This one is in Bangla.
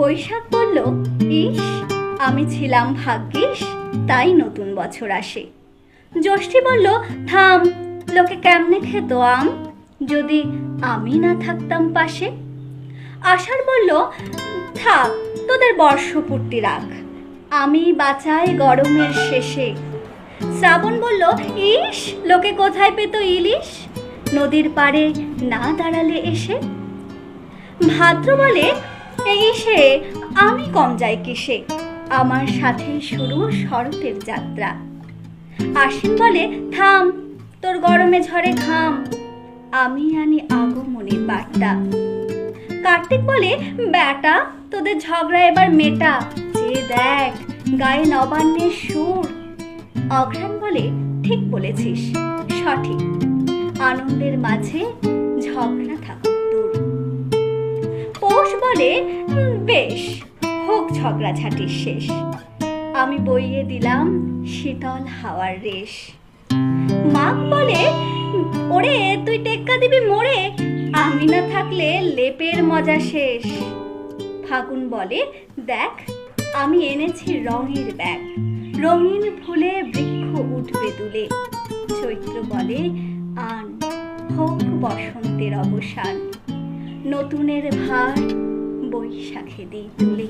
বৈশাখ বলল, ইস, আমি ছিলাম ভাগ্যিস, তাই নতুন বছর আসে। জ্যৈষ্ঠী বলল, থাম, লোকে কেমনে খেত আম? যদি আমি না থাকতাম পাশে? আষাঢ় বলল, থাক, তোদের বর্ষপূর্তি রাখ, আমি বাঁচাই গরমের শেষে। শ্রাবণ বলল, ইস, লোকে কোথায় পেত ইলিশ? নদীর পাড়ে না দাঁড়ালে এসে? ভাদ্র বলে ইসে আমি কম যাই কিসে? আমার সাথে শুরু শরতের যাত্রা। আশ্বিন বলে, থাম, তোর গরমে ঝরে ঘাম। আমি আনি আগমনের বার্তা। কার্তিক বলে বেটা তোদের ঝগড়া এবার মেটা। যে দেখ, গায়ে নবান্নের সুর। অঘ্রাণ বলে, ঠিক বলেছিস, সঠিক। আনন্দের মাঝে ঝগড়া থাকুক। পৌষ বলে? বেশ, হোক ঝগড়াঝাটির শেষ। আমি বইয়ে দিলাম শীতল হাওয়ার রেশ। মাঘ বলে, ওরে, তুই টেক্কা দিবি মোড়ে, আমি না থাকলে লেপের মজা শেষ। ফাগুন বলে, দেখ, আমি এনেছি রঙের ব্যাগ। রঙিন ফুলে বৃক্ষ উঠবে তুলে চৈত্র বলে, আন, হোক বসন্তের অবসান। নতুনের ভার বৈশাখে দিই তুলে